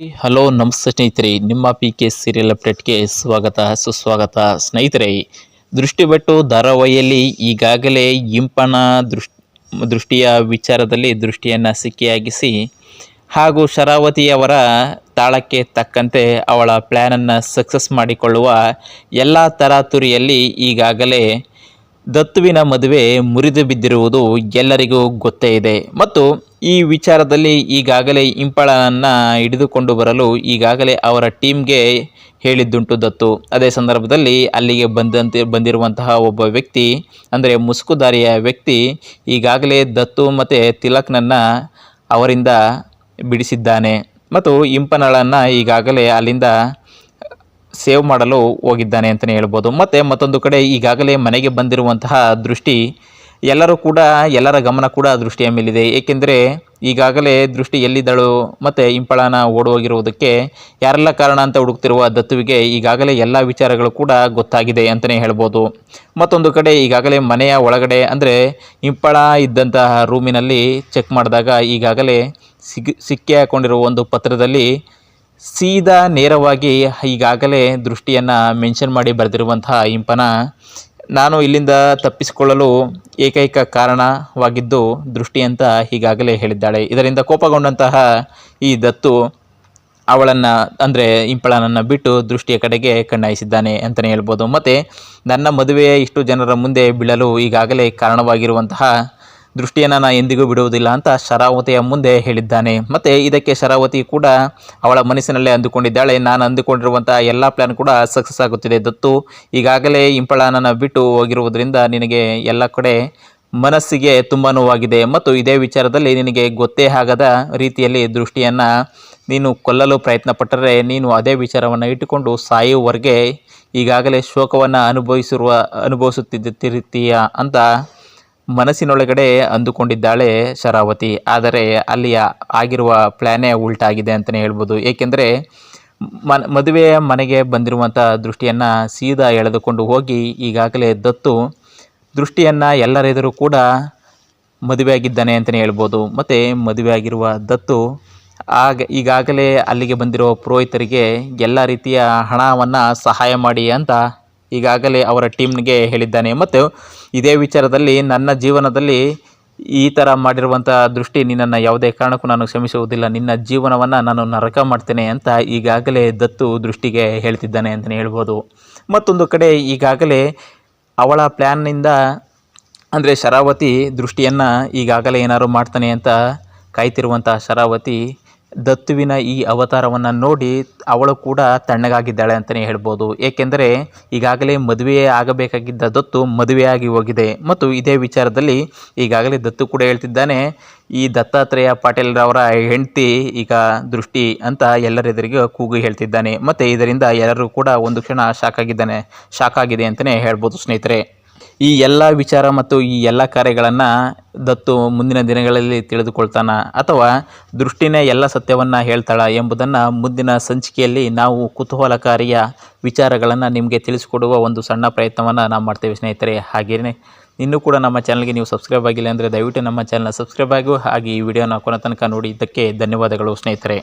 Hello, ನಮಸ್ತೆ ಸ್ನೇಹಿತರೆ. ನಿಮ್ಮ ಪಿ ಕೆ ಸೀರಿಯಲ್ ಅಪ್ಡೇಟ್ಗೆ ಸ್ವಾಗತ, ಸುಸ್ವಾಗತ. ಸ್ನೇಹಿತರೆ, ದೃಷ್ಟಿಬೆಟ್ಟು ಧಾರಾವಾಹಿಯಲ್ಲಿ ಈಗಾಗಲೇ ಇಂಪನ ದೃಷ್ಟಿ, ದೃಷ್ಟಿಯ ವಿಚಾರದಲ್ಲಿ ದೃಷ್ಟಿಯನ್ನು ಸಿಕ್ಕಿಯಾಗಿಸಿ, ಹಾಗೂ ಶರಾವತಿಯವರ ತಾಳಕ್ಕೆ ತಕ್ಕಂತೆ ಅವಳ ಪ್ಲ್ಯಾನನ್ನು ಸಕ್ಸಸ್ ಮಾಡಿಕೊಳ್ಳುವ ಎಲ್ಲ ತರಾತುರಿಯಲ್ಲಿ ಈಗಾಗಲೇ ದತ್ತುವಿನ ಮದುವೆ ಮುರಿದು ಬಿದ್ದಿರುವುದು ಎಲ್ಲರಿಗೂ ಗೊತ್ತೇ ಇದೆ. ಮತ್ತು ಈ ವಿಚಾರದಲ್ಲಿ ಈಗಾಗಲೇ ಇಂಪಳನ್ನು ಹಿಡಿದುಕೊಂಡು ಬರಲು ಈಗಾಗಲೇ ಅವರ ಟೀಮ್ಗೆ ಹೇಳಿದ್ದುಂಟು ದತ್ತು. ಅದೇ ಸಂದರ್ಭದಲ್ಲಿ ಅಲ್ಲಿಗೆ ಬಂದಂತೆ ಬಂದಿರುವಂತಹ ಒಬ್ಬ ವ್ಯಕ್ತಿ, ಅಂದರೆ ಮುಸುಕುದಾರಿಯ ವ್ಯಕ್ತಿ, ಈಗಾಗಲೇ ದತ್ತು ಮತ್ತು ತಿಲಕ್ನನ್ನು ಅವರಿಂದ ಬಿಡಿಸಿದ್ದಾನೆ. ಮತ್ತು ಇಂಪನಳನ್ನು ಈಗಾಗಲೇ ಅಲ್ಲಿಂದ ಸೇವ್ ಮಾಡಲು ಹೋಗಿದ್ದಾನೆ ಅಂತಲೇ ಹೇಳ್ಬೋದು. ಮತ್ತು ಮತ್ತೊಂದು ಕಡೆ ಈಗಾಗಲೇ ಮನೆಗೆ ಬಂದಿರುವಂತಹ ದೃಷ್ಟಿ ಎಲ್ಲರೂ ಕೂಡ ಎಲ್ಲರ ಗಮನ ಕೂಡ ದೃಷ್ಟಿಯ ಮೇಲಿದೆ. ಏಕೆಂದರೆ ಈಗಾಗಲೇ ದೃಷ್ಟಿ ಎಲ್ಲಿದ್ದಳು ಮತ್ತು ಇಂಪಳನ ಓಡೋಗಿರುವುದಕ್ಕೆ ಯಾರೆಲ್ಲ ಕಾರಣ ಅಂತ ಹುಡುಕ್ತಿರುವ ದತ್ತುವಿಗೆ ಈಗಾಗಲೇ ಎಲ್ಲ ವಿಚಾರಗಳು ಕೂಡ ಗೊತ್ತಾಗಿದೆ ಅಂತಲೇ ಹೇಳ್ಬೋದು. ಮತ್ತೊಂದು ಕಡೆ ಈಗಾಗಲೇ ಮನೆಯ ಒಳಗಡೆ ಅಂದರೆ ಇಂಪಳ ಇದ್ದಂತಹ ರೂಮಿನಲ್ಲಿ ಚೆಕ್ ಮಾಡಿದಾಗ ಈಗಾಗಲೇ ಸಿಕ್ಕಿ ಹಾಕೊಂಡಿರುವ ಒಂದು ಪತ್ರದಲ್ಲಿ ಸೀದಾ ನೇರವಾಗಿ ಈಗಾಗಲೇ ದೃಷ್ಟಿಯನ್ನು ಮೆನ್ಷನ್ ಮಾಡಿ ಬರೆದಿರುವಂತಹ ಇಂಪನ ನಾನು ಇಲ್ಲಿಂದ ತಪ್ಪಿಸಿಕೊಳ್ಳಲು ಏಕೈಕ ಕಾರಣವಾಗಿದ್ದು ದೃಷ್ಟಿ ಅಂತ ಈಗಾಗಲೇ ಹೇಳಿದ್ದಾಳೆ. ಇದರಿಂದ ಕೋಪಗೊಂಡಂತಹ ಈ ದತ್ತು ಅವಳನ್ನು, ಅಂದರೆ ಇಂಪಳನನ್ನು ಬಿಟ್ಟು ದೃಷ್ಟಿಯ ಕಡೆಗೆ ಕಣ್ಣಾಯಿಸಿದ್ದಾನೆ ಅಂತಲೇ ಹೇಳ್ಬೋದು. ಮತ್ತು ನನ್ನ ಮದುವೆಯ ಇಷ್ಟು ಜನರ ಮುಂದೆ ಬೀಳಲು ಈಗಾಗಲೇ ಕಾರಣವಾಗಿರುವಂತಹ ದೃಷ್ಟಿಯನ್ನು ನಾನು ಎಂದಿಗೂ ಬಿಡುವುದಿಲ್ಲ ಅಂತ ಶರಾವತಿಯ ಮುಂದೆ ಹೇಳಿದ್ದಾನೆ. ಮತ್ತು ಇದಕ್ಕೆ ಶರಾವತಿ ಕೂಡ ಅವಳ ಮನಸ್ಸಿನಲ್ಲೇ ಅಂದುಕೊಂಡಿದ್ದಾಳೆ. ನಾನು ಅಂದುಕೊಂಡಿರುವಂಥ ಎಲ್ಲ ಪ್ಲ್ಯಾನ್ ಕೂಡ ಸಕ್ಸಸ್ ಆಗುತ್ತಿದೆ. ದತ್ತು ಈಗಾಗಲೇ ಇಂಪಳನನ್ನು ಬಿಟ್ಟು ಹೋಗಿರುವುದರಿಂದ ನಿನಗೆ ಎಲ್ಲ ಕಡೆ ಮನಸ್ಸಿಗೆ ತುಂಬ ನೋವಾಗಿದೆ. ಮತ್ತು ಇದೇ ವಿಚಾರದಲ್ಲಿ ನಿನಗೆ ಗೊತ್ತೇ ಆಗದ ರೀತಿಯಲ್ಲಿ ದೃಷ್ಟಿಯನ್ನು ನೀನು ಕೊಲ್ಲಲು ಪ್ರಯತ್ನ ಪಟ್ಟರೆ ನೀನು ಅದೇ ವಿಚಾರವನ್ನು ಇಟ್ಟುಕೊಂಡು ಸಾಯುವವರೆಗೆ ಈಗಾಗಲೇ ಶೋಕವನ್ನು ಅನುಭವಿಸಿರುವ ಅನುಭವಿಸುತ್ತಿದ್ದೀಯ ಅಂತ ಮನಸ್ಸಿನೊಳಗಡೆ ಅಂದುಕೊಂಡಿದ್ದಾಳೆ ಶರಾವತಿ. ಆದರೆ ಅಲ್ಲಿಯ ಆಗಿರುವ ಪ್ಲ್ಯಾನೇ ಉಲ್ಟಾಗಿದೆ ಅಂತಲೇ ಹೇಳ್ಬೋದು. ಏಕೆಂದರೆ ಮನ್ ಮದುವೆಯ ಮನೆಗೆ ಬಂದಿರುವಂಥ ದೃಷ್ಟಿಯನ್ನು ಸೀದಾ ಎಳೆದುಕೊಂಡು ಹೋಗಿ ಈಗಾಗಲೇ ದತ್ತು ದೃಷ್ಟಿಯನ್ನು ಎಲ್ಲರೆದುರು ಕೂಡ ಮದುವೆಯಾಗಿದ್ದಾನೆ ಅಂತಲೇ ಹೇಳ್ಬೋದು. ಮತ್ತು ಮದುವೆಯಾಗಿರುವ ದತ್ತು ಆಗ, ಈಗಾಗಲೇ ಅಲ್ಲಿಗೆ ಬಂದಿರೋ ಪುರೋಹಿತರಿಗೆ ಎಲ್ಲ ರೀತಿಯ ಹಣವನ್ನು ಸಹಾಯ ಮಾಡಿ ಅಂತ ಈಗಾಗಲೇ ಅವರ ಟೀಮ್ಗೆ ಹೇಳಿದ್ದಾನೆ. ಮತ್ತು ಇದೇ ವಿಚಾರದಲ್ಲಿ ನನ್ನ ಜೀವನದಲ್ಲಿ ಈ ಥರ ಮಾಡಿರುವಂಥ ದೃಷ್ಟಿ ನಿನ್ನನ್ನು ಯಾವುದೇ ಕಾರಣಕ್ಕೂ ನಾನು ಕ್ಷಮಿಸುವುದಿಲ್ಲ. ನಿನ್ನ ಜೀವನವನ್ನು ನಾನು ನರಕ ಮಾಡ್ತೇನೆ ಅಂತ ಈಗಾಗಲೇ ದತ್ತು ದೃಷ್ಟಿಗೆ ಹೇಳ್ತಿದ್ದಾನೆ ಅಂತಲೇ ಹೇಳ್ಬೋದು. ಮತ್ತೊಂದು ಕಡೆ ಈಗಾಗಲೇ ಅವಳ ಪ್ಲ್ಯಾನ್ನಿಂದ ಅಂದರೆ ಶರಾವತಿ ದೃಷ್ಟಿಯನ್ನು ಈಗಾಗಲೇ ಏನಾದ್ರು ಮಾಡ್ತಾನೆ ಅಂತ ಕಾಯ್ತಿರುವಂಥ ಶರಾವತಿ ದತ್ತುವಿನ ಈ ಅವತಾರವನ್ನು ನೋಡಿ ಅವಳು ಕೂಡ ತಣ್ಣಗಾಗಿದ್ದಾಳೆ ಅಂತಲೇ ಹೇಳ್ಬೋದು. ಏಕೆಂದರೆ ಈಗಾಗಲೇ ಮದುವೆ ಆಗಬೇಕಾಗಿದ್ದ ದತ್ತು ಮದುವೆಯಾಗಿ ಹೋಗಿದೆ. ಮತ್ತು ಇದೇ ವಿಚಾರದಲ್ಲಿ ಈಗಾಗಲೇ ದತ್ತು ಕೂಡ ಹೇಳ್ತಿದ್ದಾನೆ. ಈ ದತ್ತಾತ್ರೇಯ ಪಾಟೀಲ್ರವರ ಹೆಂಡತಿ ಈಗ ದೃಷ್ಟಿ ಅಂತ ಎಲ್ಲರೆದುರಿಗೆ ಕೂಗು ಹೇಳ್ತಿದ್ದಾನೆ. ಮತ್ತು ಇದರಿಂದ ಎಲ್ಲರೂ ಕೂಡ ಒಂದು ಕ್ಷಣ ಶಾಕ್ ಆಗಿದ್ದಾನೆ, ಶಾಕ್ ಆಗಿದೆ ಅಂತಲೇ ಹೇಳ್ಬೋದು ಸ್ನೇಹಿತರೆ. ಈ ಎಲ್ಲ ವಿಚಾರ ಮತ್ತು ಈ ಎಲ್ಲ ಕಾರ್ಯಗಳನ್ನು ದತ್ತು ಮುಂದಿನ ದಿನಗಳಲ್ಲಿ ತಿಳಿದುಕೊಳ್ತಾನ ಅಥವಾ ದೃಷ್ಟಿನೇ ಎಲ್ಲ ಸತ್ಯವನ್ನು ಹೇಳ್ತಾಳ ಎಂಬುದನ್ನು ಮುಂದಿನ ಸಂಚಿಕೆಯಲ್ಲಿ ನಾವು ಕುತೂಹಲಕಾರಿಯ ವಿಚಾರಗಳನ್ನು ನಿಮಗೆ ತಿಳಿಸಿಕೊಡುವ ಒಂದು ಸಣ್ಣ ಪ್ರಯತ್ನವನ್ನು ನಾವು ಮಾಡ್ತೇವೆ ಸ್ನೇಹಿತರೆ. ಹಾಗೆಯೇ ಇನ್ನೂ ಕೂಡ ನಮ್ಮ ಚಾನಲ್ಗೆ ನೀವು ಸಬ್ಸ್ಕ್ರೈಬ್ ಆಗಿಲ್ಲ ಅಂದರೆ ದಯವಿಟ್ಟು ನಮ್ಮ ಚಾನಲ್ನ ಸಬ್ಸ್ಕ್ರೈಬ್ ಆಗು. ಹಾಗೆ ಈ ವಿಡಿಯೋನ ಕೊನೆ ತನಕ ನೋಡಿ. ಇದಕ್ಕೆ ಧನ್ಯವಾದಗಳು ಸ್ನೇಹಿತರೆ.